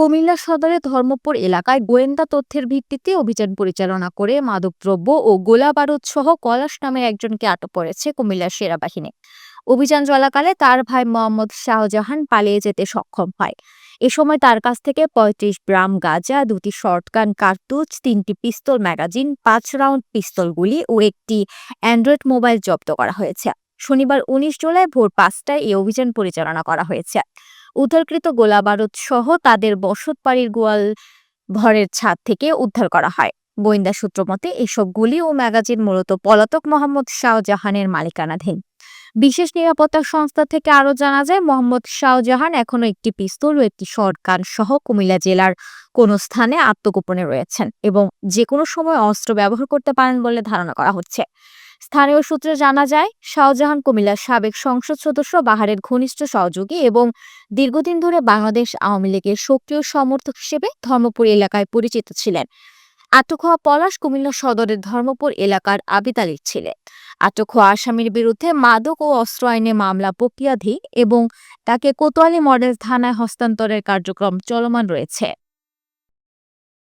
কুমিল্লা সদরের ধর্মপুর এলাকায় গোয়েন্দা তথ্যের ভিত্তিতে অভিযান পরিচালনা করে মাদকদ্রব্য ও গোলা বারুদ সহ কলাশ নামে একজনকে আটক করেছে কুমিল্লার সেনাবাহিনী। অভিযান চলাকালে তার ভাই মোহাম্মদ শাহজাহান পালিয়ে যেতে সক্ষম হয়। এ সময় তার কাছ থেকে পঁয়ত্রিশ গ্রাম গাঁজা, দুটি শর্টগান কার্তুজ, তিনটি পিস্তল ম্যাগাজিন, পাঁচ রাউন্ড পিস্তল গুলি ও একটি অ্যান্ড্রয়েড মোবাইল জব্দ করা হয়েছে। শনিবার উনিশ জুলাই ভোর পাঁচটায় এই অভিযান পরিচালনা করা হয়েছে। উদ্ধারকৃত গোলাবারুদ সহ তাদের বসত বাড়ির গোয়াল ঘরের ছাদ থেকে উদ্ধার করা হয়। গোয়েন্দা সূত্র মতে, এসব গুলি ও ম্যাগাজিন মূলত পলাতক মোহাম্মদ শাহজাহানের মালিকানাধীন। বিশেষ নিরাপত্তা সংস্থা থেকে আরও জানা যায়, মোহাম্মদ শাহজাহান এখনও একটি পিস্তল ও একটি শর্টগান সহ কুমিল্লা জেলার কোনো স্থানে আত্মগোপনে রয়েছেন এবং যে কোনো সময় অস্ত্র ব্যবহার করতে পারেন বলে ধারণা করা হচ্ছে। স্থানীয় সূত্রে জানা যায়, শাহজাহান কুমিল্লার সাবেক সংসদ সদস্য, বাহারের ঘনিষ্ঠ সহযোগী এবং দীর্ঘদিন ধরে বাংলাদেশ আওয়ামী লীগের সক্রিয় সমর্থক হিসেবে ধর্মপুর এলাকায় পরিচিত ছিলেন। আটক হওয়া পলাশ কুমিল্লা সদরের ধর্মপুর এলাকার আবিদ আলীর ছেলে। আটক হওয়া আসামির বিরুদ্ধে মাদক ও অস্ত্র আইনে মামলা প্রক্রিয়াধীন এবং তাকে কোতোয়ালি মডেল থানায় হস্তান্তরের কার্যক্রম চলমান রয়েছে।